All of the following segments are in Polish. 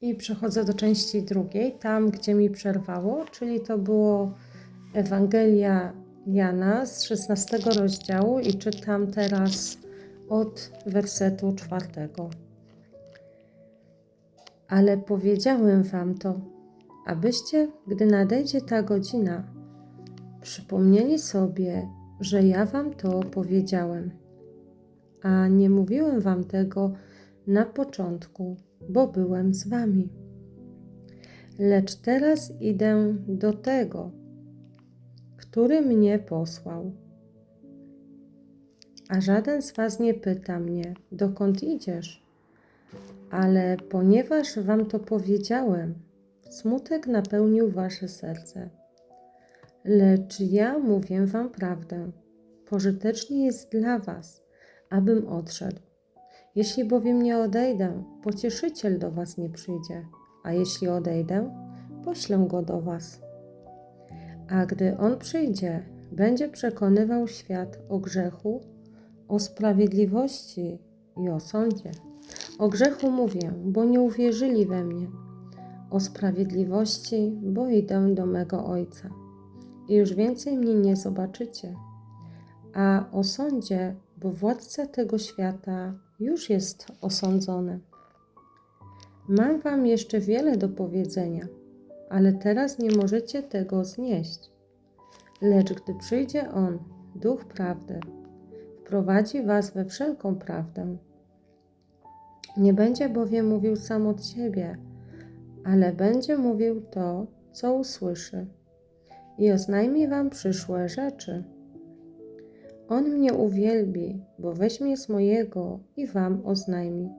I przechodzę do części drugiej, tam gdzie mi przerwało, czyli to było Ewangelia Jana z 16 rozdziału i czytam teraz od wersetu czwartego. Ale powiedziałem wam to, abyście, gdy nadejdzie ta godzina, przypomnieli sobie, że ja wam to powiedziałem. A nie mówiłem wam tego na początku, bo byłem z wami. Lecz teraz idę do tego, który mnie posłał. A żaden z was nie pyta mnie, dokąd idziesz. Ale ponieważ wam to powiedziałem, smutek napełnił wasze serce. Lecz ja mówię wam prawdę. Pożytecznie jest dla was, abym odszedł. Jeśli bowiem nie odejdę, pocieszyciel do was nie przyjdzie, a jeśli odejdę, poślę go do was. A gdy on przyjdzie, będzie przekonywał świat o grzechu, o sprawiedliwości i o sądzie. O grzechu mówię, bo nie uwierzyli we mnie. O sprawiedliwości, bo idę do mego Ojca. I już więcej mnie nie zobaczycie. A o sądzie, bo władca tego świata już jest osądzony. Mam wam jeszcze wiele do powiedzenia, ale teraz nie możecie tego znieść. Lecz gdy przyjdzie On, Duch Prawdy, wprowadzi was we wszelką prawdę. Nie będzie bowiem mówił sam od siebie, ale będzie mówił to, co usłyszy i oznajmi wam przyszłe rzeczy. On mnie uwielbi, bo weźmie z mojego i wam oznajmi.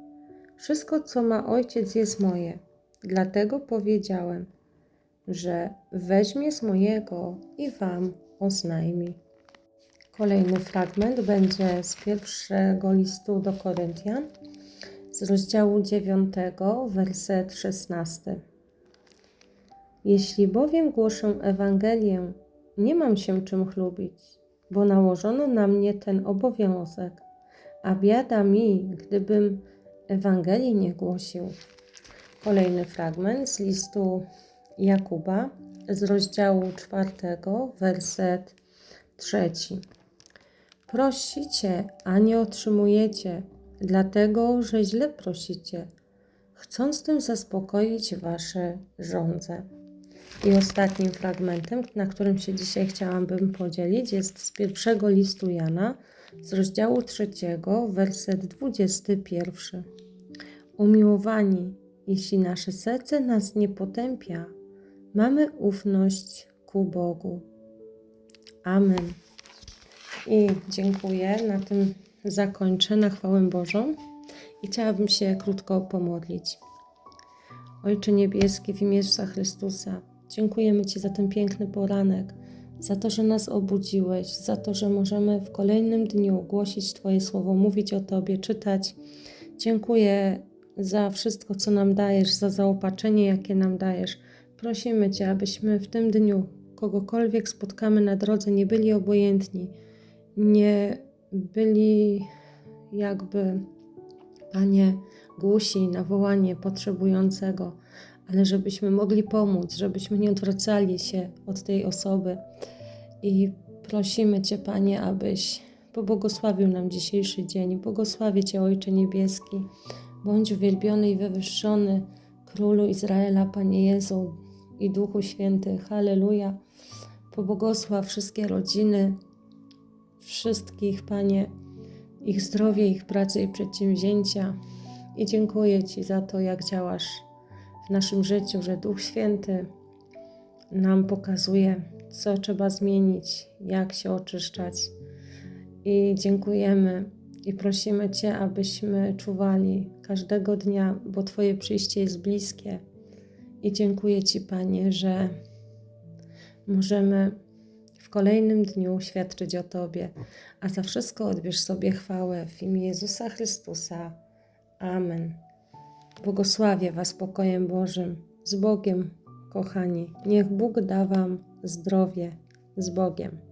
Wszystko, co ma ojciec, jest moje. Dlatego powiedziałem, że weźmie z mojego i wam oznajmi. Kolejny fragment będzie z pierwszego listu do Koryntian, z rozdziału 9, werset 16. Jeśli bowiem głoszę Ewangelię, nie mam się czym chlubić, bo nałożono na mnie ten obowiązek, a biada mi, gdybym Ewangelii nie głosił. Kolejny fragment z listu Jakuba z rozdziału 4, werset 3. Prosicie, a nie otrzymujecie, dlatego że źle prosicie, chcąc tym zaspokoić wasze żądze. I ostatnim fragmentem, na którym się dzisiaj chciałabym podzielić, jest z pierwszego listu Jana, z rozdziału trzeciego, werset 21. Umiłowani, jeśli nasze serce nas nie potępia, mamy ufność ku Bogu. Amen. I dziękuję. Na tym zakończę na chwałę Bożą i chciałabym się krótko pomodlić. Ojcze Niebieski, w imię Jezusa Chrystusa, dziękujemy Ci za ten piękny poranek, za to, że nas obudziłeś, za to, że możemy w kolejnym dniu głosić Twoje słowo, mówić o Tobie, czytać. Dziękuję za wszystko, co nam dajesz, za zaopatrzenie, jakie nam dajesz. Prosimy Cię, abyśmy w tym dniu kogokolwiek spotkamy na drodze, nie byli obojętni, nie byli jakby, Panie, głusi na wołanie potrzebującego, ale żebyśmy mogli pomóc, żebyśmy nie odwracali się od tej osoby. I prosimy Cię, Panie, abyś pobłogosławił nam dzisiejszy dzień. Błogosławię Cię, Ojcze Niebieski. Bądź uwielbiony i wywyższony Królu Izraela, Panie Jezu i Duchu Święty. Halleluja. Pobłogosław wszystkie rodziny, wszystkich, Panie, ich zdrowie, ich pracę i przedsięwzięcia. I dziękuję Ci za to, jak działasz w naszym życiu, że Duch Święty nam pokazuje, co trzeba zmienić, jak się oczyszczać. I dziękujemy i prosimy Cię, abyśmy czuwali każdego dnia, bo Twoje przyjście jest bliskie. I dziękuję Ci, Panie, że możemy w kolejnym dniu świadczyć o Tobie, a za wszystko odbierz sobie chwałę w imię Jezusa Chrystusa. Amen. Błogosławię Was pokojem Bożym, z Bogiem, kochani. Niech Bóg da Wam zdrowie z Bogiem.